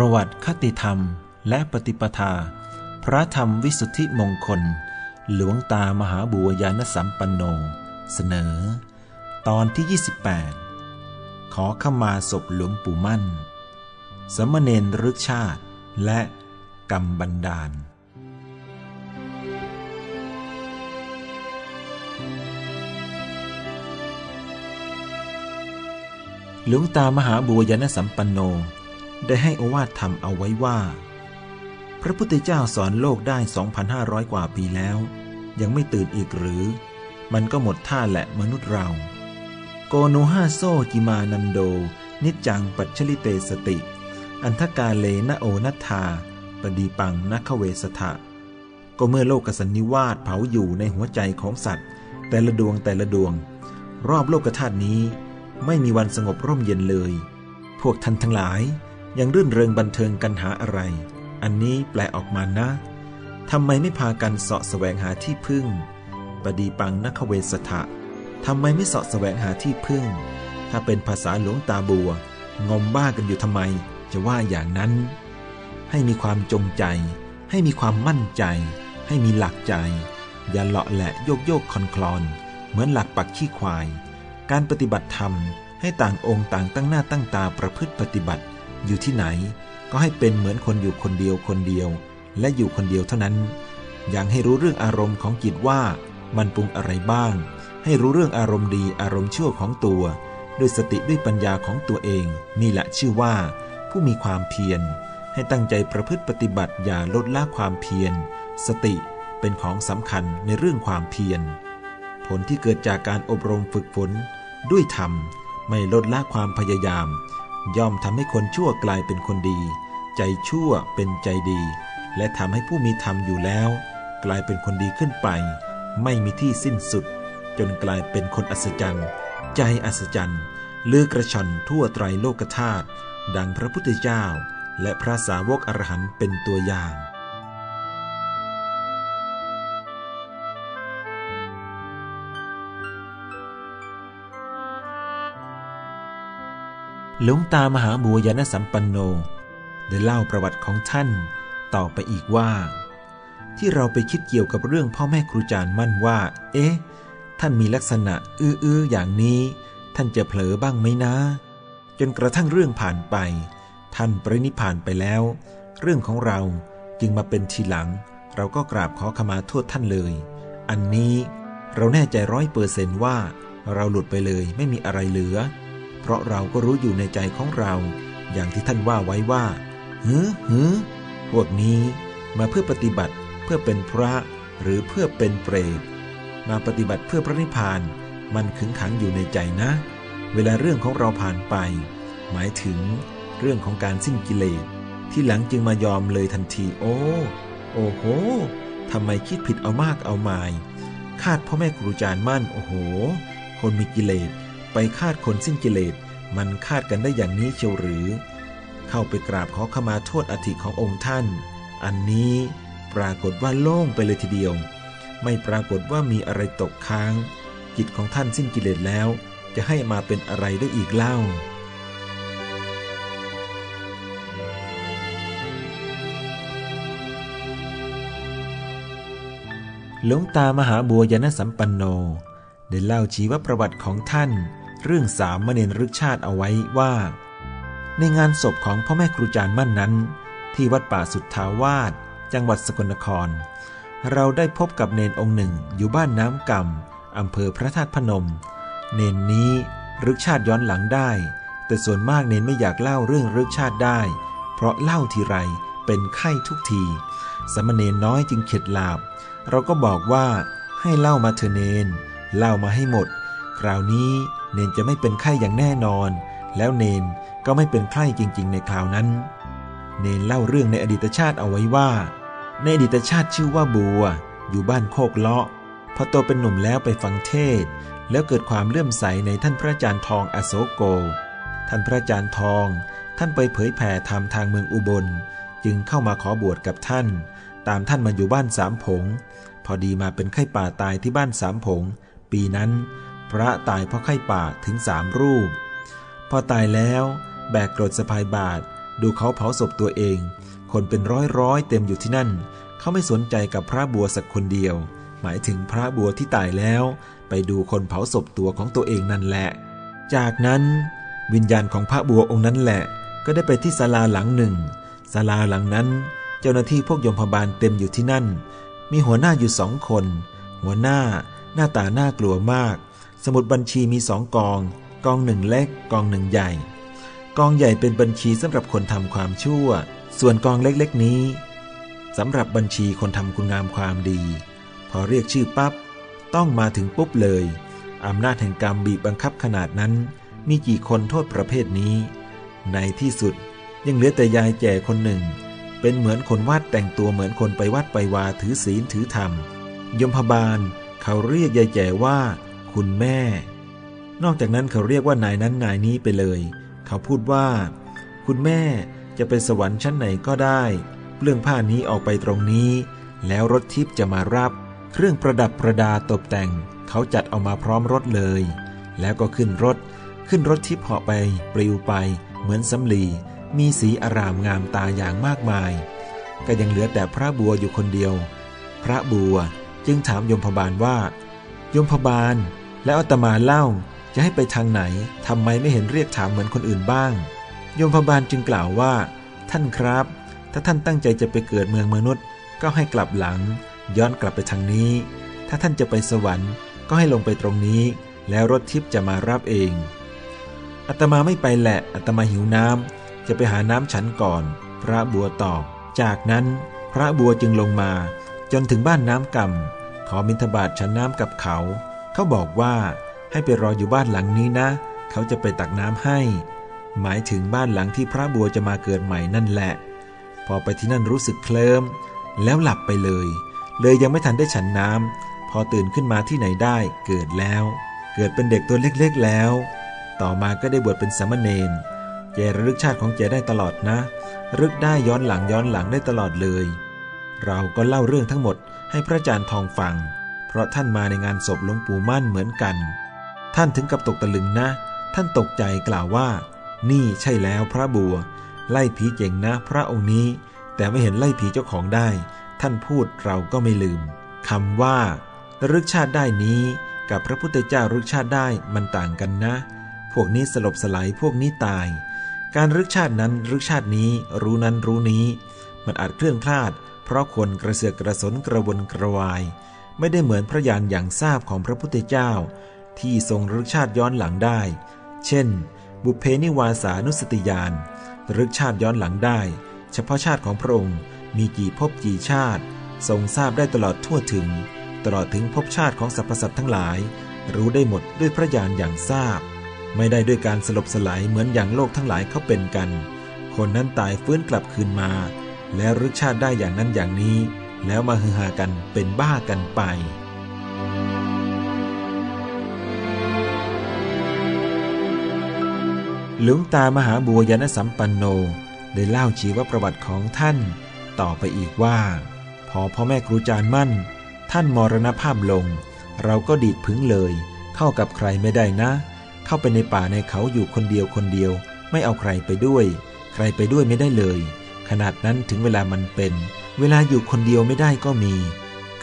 ประวัติคติธรรมและปฏิปทา พระธรรมวิสุทธิมงคล หลวงตามหาบัวยานสัมปันโน เสนอ ตอนที่ 28 ขอขมาศพหลวงปู่มั่น สมณเณรรึกชาติและกรรมบันดาลหลวงตามหาบัวยานสัมปันโน ได้ให้อวาทธรรมเอาไว้ว่า พระพุทธเจ้าสอนโลกได้ 2,500 กว่าปีแล้ว ยังไม่ตื่นอีกหรือ มันก็หมดท่าแหละมนุษย์เรา โกโนฮาโซจิมานันโด นิจจังปัจฉลิเตสติ อันทกาเลนโอนัทธาปดีปังนักเวสทะก็เมื่อโลกสันนิวาสเผาอยู่ในหัวใจของสัตว์ แต่ละดวงแต่ละดวง รอบโลกธาตุนี้ ไม่มีวันสงบร่มเย็นเลย พวกท่านทั้งหลาย ยังรื่นเริงบันเทิงกันหาอะไร อันนี้แปลออกมานะทำไมไม่พากันเสาะแสวงหาที่พึ่งปดีปังนักเวสทะทำไมไม่เสาะแสวงหาที่พึ่ง ถ้าเป็นภาษาหลวงตาบัว งมบ้ากันอยู่ทำไม จะว่าอย่างนั้น ให้มีความจงใจ ให้มีความมั่นใจ ให้มีหลักใจ อย่าเลาะแหละโยกโยกคลอนคลอน เหมือนหลักปักขี้ควาย การปฏิบัติธรรม ให้ต่างองค์ต่างตั้งหน้าตั้งตาประพฤติปฏิบัติ อยู่ที่ไหน ก็ให้เป็นเหมือนคนอยู่คนเดียวคนเดียว และอยู่คนเดียวเท่านั้น อย่างให้รู้เรื่องอารมณ์ของจิตว่ามันปรุงอะไรบ้าง ให้รู้เรื่องอารมณ์ดีอารมณ์ชั่วของตัว ด้วยสติด้วยปัญญาของตัวเอง นี่แหละชื่อว่า ผู้มีความเพียร ให้ตั้งใจประพฤติปฏิบัติอย่าลดละความเพียร สติเป็นของสำคัญในเรื่องความเพียร ผลที่เกิดจากการอบรมฝึกฝนด้วยธรรม ไม่ลดละความพยายาม ย่อมทำให้คนชั่วกลายเป็นคนดี ใจชั่วเป็นใจดี และทำให้ผู้มีธรรมอยู่แล้ว กลายเป็นคนดีขึ้นไป ไม่มีที่สิ้นสุด จนกลายเป็นคนอัศจรรย์ ใจอัศจรรย์ลือกระชอนทั่วไตรโลกธาตุดังพระพุทธเจ้า และพระสาวกอรหันต์เป็นตัวอย่าง หลวงตามหาบัวยานสัมปันโนได้เล่าประวัติของท่านต่อไปอีกว่า ที่เราไปคิดเกี่ยวกับเรื่องพ่อแม่ครูจารย์มั่นว่า เอ๊ะ ท่านมีลักษณะอื้อๆอย่างนี้ ท่านจะเผลอบ้างไหมนะ จนกระทั่งเรื่องผ่านไป ท่านปรินิพานไปแล้ว เรื่องของเราจึงมาเป็นทีหลัง เราก็กราบขอขมาโทษท่านเลย อันนี้เราแน่ใจร้อยเปอร์เซนว่าเราหลุดไปเลยไม่มีอะไรเหลือ เพราะเราก็รู้อยู่ในใจของเรา อย่างที่ท่านว่าไว้ว่าหือหือพวกนี้มาเพื่อปฏิบัติเพื่อเป็นพระหรือเพื่อเป็นเปรตมาปฏิบัติเพื่อพระนิพพาน มันขึงขังอยู่ในใจนะ เวลาเรื่องของเราผ่านไป หมายถึงเรื่องของการสิ้นกิเลส ที่หลังจึงมายอมเลยทันที โอ้ โอ้โหทำไมคิดผิดเอามากเอาหมาย คาดพ่อแม่ครูอาจารย์มั่น โอ้โห คนมีกิเลส ไปคาดคนสิ้นกิเลสมันคาดกันได้อย่างนี้เชียวหรือ เข้าไปกราบขอขมาโทษอธิขององค์ท่าน อันนี้ปรากฏว่าโล่งไปเลยทีเดียว ไม่ปรากฏว่ามีอะไรตกค้าง จิตของท่านสิ้นกิเลสแล้ว จะให้มาเป็นอะไรได้อีกเล่าหลวงตามหาบัวยานสัมปันโน ได้เล่าชีวประวัติของท่าน เรื่องสามมเณรรึกชาติเอาไว้ว่า ในงานศพของพ่อแม่ครูจารย์มั่นนั้น ที่วัดป่าสุทธาวาสจังหวัดสกลนคร เราได้พบกับเนนองค์หนึ่งอยู่บ้านน้ำกำอำเภอพระธาตุพนม เนนนี้รึกชาติย้อนหลังได้ แต่ส่วนมากเนนไม่อยากเล่าเรื่องรึกชาติได้ เพราะเล่าทีไรเป็นไข้ทุกที สมณเณรน้อยจึงเข็ดหลาบ เราก็บอกว่าให้เล่ามาเถอเนน เล่ามาให้หมด คราวนี้เนนจะไม่เป็นไข้อย่างแน่นอน แล้วเนนก็ไม่เป็นไข้จริง ๆ ในคราวนั้น เนนเล่าเรื่องในอดีตชาติเอาไว้ว่า ในอดีตชาติชื่อว่าบัว อยู่บ้านโคกเลาะพอโตเป็นหนุ่มแล้วไปฟังเทศ แล้วเกิดความเลื่อมใสในท่านพระอาจารย์ทองอโศโก ท่านพระอาจารย์ทอง ท่านไปเผยแผ่ธรรมทางเมืองอุบล จึงเข้ามาขอบวชกับท่าน ตามท่านมาอยู่บ้านสามผง พอดีมาเป็นไข้ป่าตายที่บ้านสามผง ปีนั้น พระตายเพราะไข้ป่าถึงสามรูป พอตายแล้วแบกกรดสะพายบาท ดูเขาเผาศพตัวเอง คนเป็นร้อยร้อยเต็มอยู่ที่นั่น เขาไม่สนใจกับพระบัวสักคนเดียว หมายถึงพระบัวที่ตายแล้ว ไปดูคนเผาศพตัวของตัวเองนั่นแหละ จากนั้น วิญญาณของพระบัวองค์นั้นแหละ ก็ได้ไปที่ศาลาหลังหนึ่งศาลาหลังนั้น เจ้าหน้าที่พวกยมพบาลเต็มอยู่ที่นั่น มีหัวหน้าอยู่สองคน หัวหน้า หน้าตาน่ากลัวมาก สมุดบัญชีมีสองกอง กองหนึ่งเล็ก กองหนึ่งใหญ่ กองใหญ่เป็นบัญชีสำหรับคนทำความชั่ว ส่วนกองเล็กๆนี้สำหรับบัญชีคนทำคุณงามความดี พอเรียกชื่อปับ๊บต้องมาถึงปุ๊บเลยอำนาจแห่งกรรมบีบบังคับขนาดนั้น มีกี่คนโทษประเภทนี้ ในที่สุดยังเหลือแต่ยายแก่คนหนึ่ง เป็นเหมือนคนวาดแต่งตัวเหมือนคนไปวัดไปวาถือศีลถือธรรม ยมพบาล เขาเรียกยายแก่ว่า คุณแม่ นอกจากนั้นเขาเรียกว่านายนั้นนายนี้ไปเลย เขาพูดว่า คุณแม่จะไปสวรรค์ชั้นไหนก็ได้เรื่องผ้านี้ออกไปตรงนี้ แล้วรถทิพย์จะมารับ เครื่องประดับประดาตกแต่ง เขาจัดเอามาพร้อมรถเลย แล้วก็ขึ้นรถ ขึ้นรถทิพย์เหาะไป ปลิวไป เหมือนสำลีมีสีอารามงามตาอย่างมากมาย ก็ยังเหลือแต่พระบัวอยู่คนเดียว พระบัว จึงถามยมพบาลว่า ยมพบาลแล้วอาตมาเล่าจะให้ไปทางไหนทำไมไม่เห็นเรียกถามเหมือนคนอื่นบ้าง ยมพบาลจึงกล่าวว่า ท่านครับ ถ้าท่านตั้งใจจะไปเกิดเมืองมนุษย์ ก็ให้กลับหลัง ย้อนกลับไปทางนี้ ถ้าท่านจะไปสวรรค์ ก็ให้ลงไปตรงนี้ แล้วรถทิพย์จะมารับเองอาตมาไม่ไปแหละอาตมาหิวน้ำจะไปหาน้ำฉันก่อน พระบัวตอบ จากนั้นพระบัวจึงลงมา จนถึงบ้านน้ำกำ ขอมินทบาทฉันน้ำกับเขา เขาบอกว่าให้ไปรออยู่บ้านหลังนี้นะ เขาจะไปตักน้ำให้ หมายถึงบ้านหลังที่พระบัวจะมาเกิดใหม่นั่นแหละ พอไปที่นั่นรู้สึกเคลิมแล้วหลับไปเลย เลยยังไม่ทันได้ฉันน้ำพอตื่นขึ้นมาที่ไหนได้เกิดแล้ว เกิดเป็นเด็กตัวเล็กๆแล้ว ต่อมาก็ได้บวชเป็นสามเณรแกระลึกชาติของแกได้ตลอดนะรึกได้ย้อนหลังย้อนหลังได้ตลอดเลย เราก็เล่าเรื่องทั้งหมด ให้พระอาจารย์ทองฟัง เพราะท่านมาในงานศพหลวงปู่มั่นเหมือนกัน ท่านถึงกับตกตะลึงนะ ท่านตกใจกล่าวว่า นี่ใช่แล้วพระบัว ไล่ผีเจ๋งนะพระองค์นี้ แต่ไม่เห็นไล่ผีเจ้าของได้ ท่านพูดเราก็ไม่ลืมคำว่ารึกชาติได้นี้กับพระพุทธเจ้ารึกชาติได้มันต่างกันนะ พวกนี้สลบสลายพวกนี้ตาย การรึกชาตินั้นรึกชาตินี้รู้นั้นรู้นี้ มันอาจเคลื่อนคลาด เพราะคนกระเสือกกระสนกระวนกระวาย ไม่ได้เหมือนพระญาณอย่างทราบของพระพุทธเจ้า ที่ทรงรึกชาติย้อนหลังได้ เช่น บุเพนิวาสานุสติญาณรึกชาติย้อนหลังได้ เฉพาะชาติของพระองค์มีกี่ภพกี่ชาติ ทรงทราบได้ตลอดทั่วถึง ตลอดถึงภพชาติของสรรพสัตว์ทั้งหลาย รู้ได้หมดด้วยพระญาณอย่างทราบ ไม่ได้ด้วยการสลบสลายเหมือนอย่างโลกทั้งหลายเขาเป็นกัน คนนั้นตายฟื้นกลับคืนมา แล้วรึกชาติได้อย่างนั้นอย่างนี้ แล้วมาฮือฮากันเป็นบ้ากันไป หลวงตามหาบัวยานสัมปันโนได้เล่าชีวประวัติของท่าน ต่อไปอีกว่า พอพ่อแม่ครูจารย์มั่น ท่านมรณภาพลง เราก็ดีดพึงเลย เข้ากับใครไม่ได้นะ เข้าไปในป่าในเขาอยู่คนเดียวคนเดียว ไม่เอาใครไปด้วย ใครไปด้วยไม่ได้เลย ขนาดนั้นถึงเวลามันเป็น เวลาอยู่คนเดียวไม่ได้ก็มี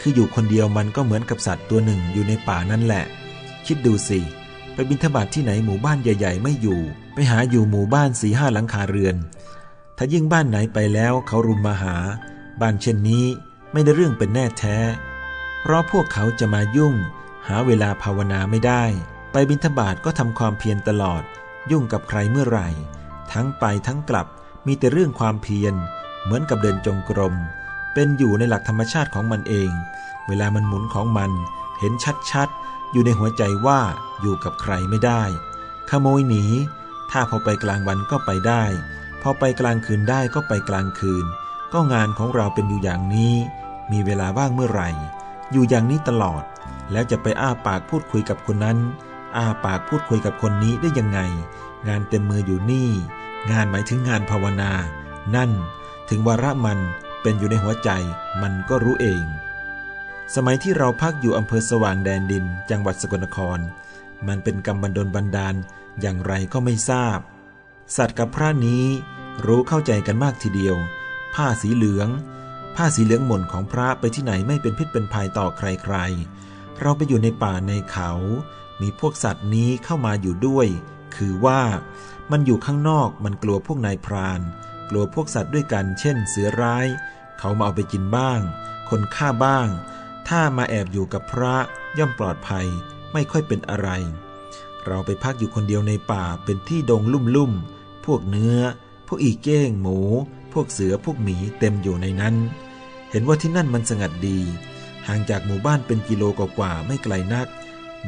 คืออยู่คนเดียวมันก็เหมือนกับสัตว์ตัวหนึ่งอยู่ในป่านั่นแหละ คิดดูสิไปบิณฑบาทที่ไหนหมู่บ้านใหญ่ ๆ ไม่อยู่ ไปหาอยู่หมู่บ้านสีห้าหลังคาเรือน ถ้ายิ่งบ้านไหนไปแล้วเขารุมมาหา บ้านเช่นนี้ไม่ได้เรื่องเป็นแน่แท้ เพราะพวกเขาจะมายุ่ง หาเวลาภาวนาไม่ได้ ไปบิณฑบาตก็ทำความเพียรตลอด ยุ่งกับใครเมื่อไหร่ ทั้งไปทั้งกลับ มีแต่เรื่องความเพียร เหมือนกับเดินจงกรม เป็นอยู่ในหลักธรรมชาติของมันเอง เวลามันหมุนของมัน เห็นชัดๆ อยู่ในหัวใจว่าอยู่กับใครไม่ได้ ขโมยหนี ถ้าพอไปกลางวันก็ไปได้ พอไปกลางคืนได้ก็ไปกลางคืน ก็งานของเราเป็นอยู่อย่างนี้ มีเวลาว่างเมื่อไหร่ อยู่อย่างนี้ตลอด แล้วจะไปอ้าปากพูดคุยกับคนนั้น อ้าปากพูดคุยกับคนนี้ได้ยังไง งานเต็มมืออยู่นี่ งานหมายถึงงานภาวนา นั่นถึงวาระมันเป็นอยู่ในหัวใจมันก็รู้เอง สมัยที่เราพักอยู่อำเภอสว่างแดนดิน จังหวัดสกลนคร มันเป็นกรรมบันดลบันดาลอย่างไรก็ไม่ทราบ สัตว์กับพระนี้รู้เข้าใจกันมากทีเดียว ผ้าสีเหลือง ผ้าสีเหลืองหม่นของพระไปที่ไหนไม่เป็นพิษเป็นภัยต่อใครๆ เราไปอยู่ในป่าในเขา มีพวกสัตว์นี้เข้ามาอยู่ด้วย คือว่า มันอยู่ข้างนอกมันกลัวพวกนายพราน กลัวพวกสัตว์ด้วยกัน เช่น เสือร้าย เขามาเอาไปกินบ้าง คนฆ่าบ้าง ถ้ามาแอบอยู่กับพระย่อมปลอดภัยไม่ค่อยเป็นอะไร เราไปพักอยู่คนเดียวในป่าเป็นที่ดงลุ่มลุ่มพวกเนื้อ พวกอีเก้งหมู พวกเสือพวกหมีเต็มอยู่ในนั้น เห็นว่าที่นั่นมันสงัดดี ห่างจากหมู่บ้านเป็นกิโลกว่าๆไม่ไกลนัก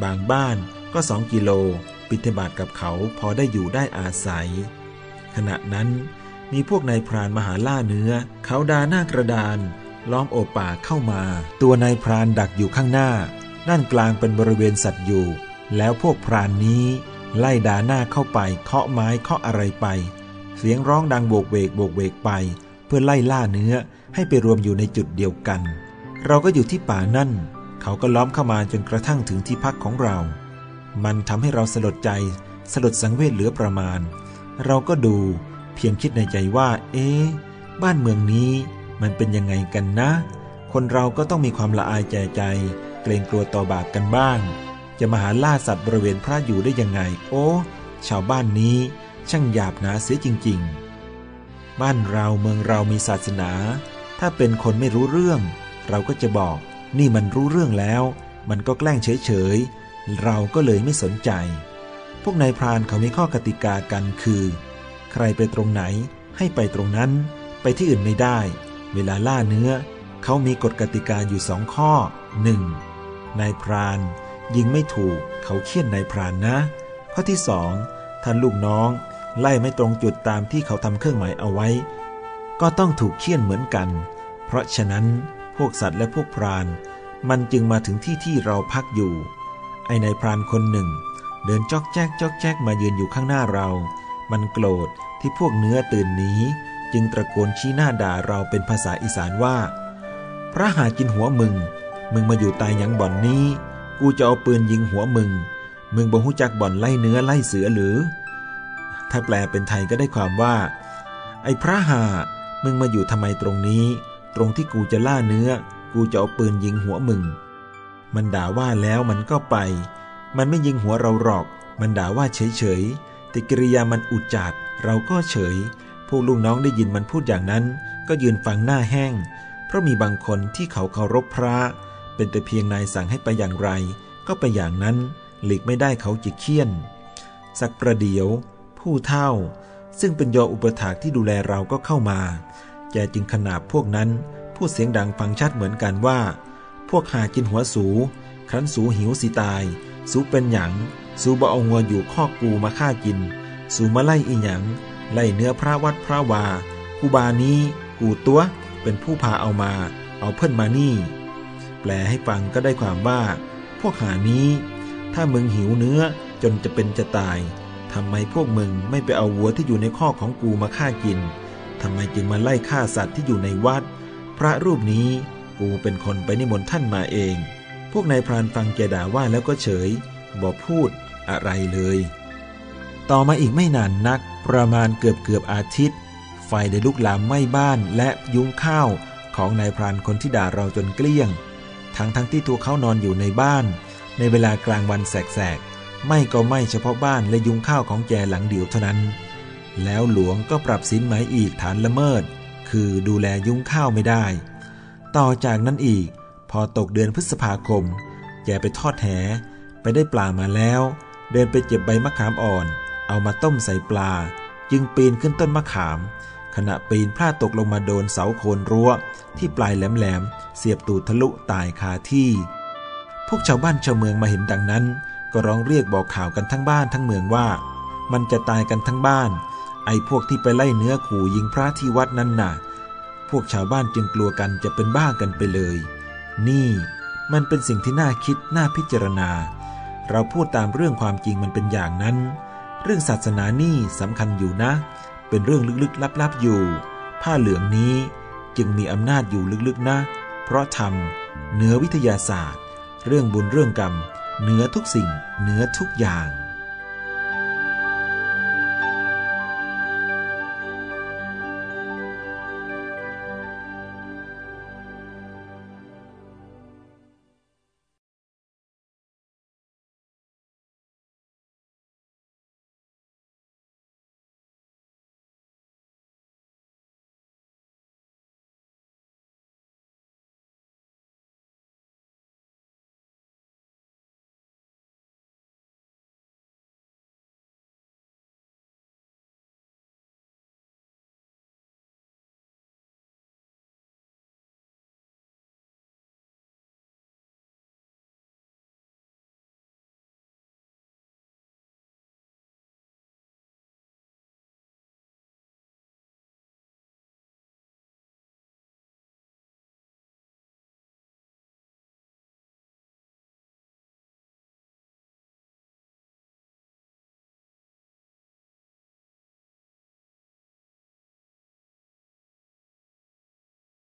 บางบ้านก็สองกิโล ปิฏิบัติกับเขาพอได้อยู่ได้อาศัย ขณะนั้นมีพวกนายพรานมหาล่าเนื้อ เขาดาหน้ากระดาน ล้อมโอป่าเข้ามา ตัวนายพรานดักอยู่ข้างหน้า ด้านกลางเป็นบริเวณสัตว์อยู่ แล้วพวกพรานนี้ ไล่ดาหน้าเข้าไปเคาะไม้เคาะอะไรไป เสียงร้องดังโบกเวกโบกเวกไป เพื่อไล่ล่าเนื้อให้ไปรวมอยู่ในจุดเดียวกัน เราก็อยู่ที่ป่านั่น เขาก็ล้อมเข้ามาจนกระทั่งถึงที่พักของเรา มันทำให้เราสลดใจ สลดสังเวชเหลือประมาณ เราก็ดูเพียงคิดในใจว่า เอ๊บ้านเมืองนี้มันเป็นยังไงกันนะ คนเราก็ต้องมีความละอายใจใจ เกรงกลัวต่อบาปกันบ้าง จะมาหาล่าสัตว์บริเวณพระอยู่ได้ยังไง โอ้ชาวบ้านนี้ช่างหยาบหนาเสียจริง ๆ บ้านเราเมืองเรามีศาสนา ถ้าเป็นคนไม่รู้เรื่อง เราก็จะบอก นี่มันรู้เรื่องแล้ว มันก็แกล้งเฉย เราก็เลยไม่สนใจ พวกนายพรานเขามีข้อกติกากันคือ ใครไปตรงไหนให้ไปตรงนั้น ไปที่อื่นไม่ได้ เวลาล่าเนื้อ เขามีกฎกติกาอยู่สองข้อ 1. นายพราน ยิงไม่ถูกเขาเคี่ยนนายพรานนะ ข้อที่สองท่านลูกน้องไล่ไม่ตรงจุดตามที่เขาทำเครื่องหมายเอาไว้ ก็ต้องถูกเคี่ยนเหมือนกัน เพราะฉะนั้นพวกสัตว์และพวกพราน มันจึงมาถึงที่ที่เราพักอยู่ ไอ้นายพรานคนหนึ่ง เดินจอกแจ๊กจอกแจ๊กมายืนอยู่ข้างหน้าเรา มันโกรธที่พวกเนื้อตื่นนี้ จึงตะโกนชี้หน้าด่าเราเป็นภาษาอีสานว่า พระหากินหัวมึง มึงมาอยู่ตายยังบ่อนนี้ กูจะเอาปืนยิงหัวมึง มึงบ่หูจักบ่อนไล่เนื้อไล่เสือหรือ ถ้าแปลเป็นไทยก็ได้ความว่า ไอ้พระหามึงมาอยู่ทำไมตรงนี้ ตรงที่กูจะล่าเนื้อ กูจะเอาปืนยิงหัวมึง มันด่าว่าแล้วมันก็ไป มันไม่ยิงหัวเราหรอก มันด่าว่าเฉยๆแต่กิริยามันอุจจาดเราก็เฉยพวกลูกน้องได้ยินมันพูดอย่างนั้น ก็ยืนฟังหน้าแห้ง เพราะมีบางคนที่เขาเคารพพระ เป็นแต่เพียงนายสั่งให้ไปอย่างไร ก็ไปอย่างนั้น หลีกไม่ได้เขาจิเคี่ยน สักประเดี๋ยว ผู้เท่า ซึ่งเป็นยออุปถากที่ดูแลเราก็เข้ามา แกจึงขนาบพวกนั้น พูดเสียงดังฟังชัดเหมือนกันว่า พวกหากินหัวสู ครั้นสูหิวสิตาย สูเป็นหยังสูบ่เอางัวอยู่ข้อกูมาฆ่ากิน สูมาไล่อีหยัง ไล่เนื้อพระวัดพระวากูบานี้กูตัวเป็นผู้พาเอามา เอาเพิ่นมานี่ แปลให้ฟังก็ได้ความว่า พวกหานี้ ถ้ามึงหิวเนื้อจนจะเป็นจะตายทำไมพวกมึงไม่ไปเอาวัวที่อยู่ในข้อของกูมาฆ่ากินทำไมจึงมาไล่ฆ่าสัตว์ที่อยู่ในวัด พระรูปนี้ กูเป็นคนไปนิมนต์ท่านมาเอง พวกนายพรานฟังแกด่าว่าแล้วก็เฉยบอกพูดอะไรเลย ต่อมาอีกไม่นานนัก ประมาณเกือบเกือบอาทิตย์ ไฟได้ลุกลามไหม้บ้านและยุ้งข้าวของนายพรานคนที่ด่าเราจนเกลี้ยง ทั้งทั้งที่ตัวเขานอนอยู่ในบ้าน ในเวลากลางวันแสกๆไม่ก็ไม่เฉพาะบ้านและยุ้งข้าวของแกหลังเดียวเท่านั้น แล้วหลวงก็ปรับสินไหมอีกฐานละเมิด คือดูแลยุ้งข้าวไม่ได้ ต่อจากนั้นอีก พอตกเดือนพฤษภาคม แกไปทอดแห ไปได้ปลามาแล้ว เดินไปเก็บใบมะขามอ่อน เอามาต้มใส่ปลา จึงปีนขึ้นต้นมะขาม ขณะปีนพลาดตกลงมาโดนเสาโคนรั้ว ที่ปลายแหลมๆ เสียบตูดทะลุตายคาที่ พวกชาวบ้านชาวเมืองมาเห็นดังนั้น ก็ร้องเรียกบอกข่าวกันทั้งบ้านทั้งเมืองว่า มันจะตายกันทั้งบ้าน ไอ้พวกที่ไปไล่เนื้อขู่ยิงพระที่วัดนั้นน่ะ พวกชาวบ้านจึงกลัวกันจะเป็นบ้ากันไปเลย นี่มันเป็นสิ่งที่น่าคิดน่าพิจารณา เราพูดตามเรื่องความจริงมันเป็นอย่างนั้น เรื่องศาสนานี่สำคัญอยู่นะ เป็นเรื่องลึกๆลับๆอยู่ ผ้าเหลืองนี้จึงมีอำนาจอยู่ลึกๆนะ เพราะธรรมเหนือวิทยาศาสตร์ เรื่องบุญเรื่องกรรมเหนือทุกสิ่งเหนือทุกอย่าง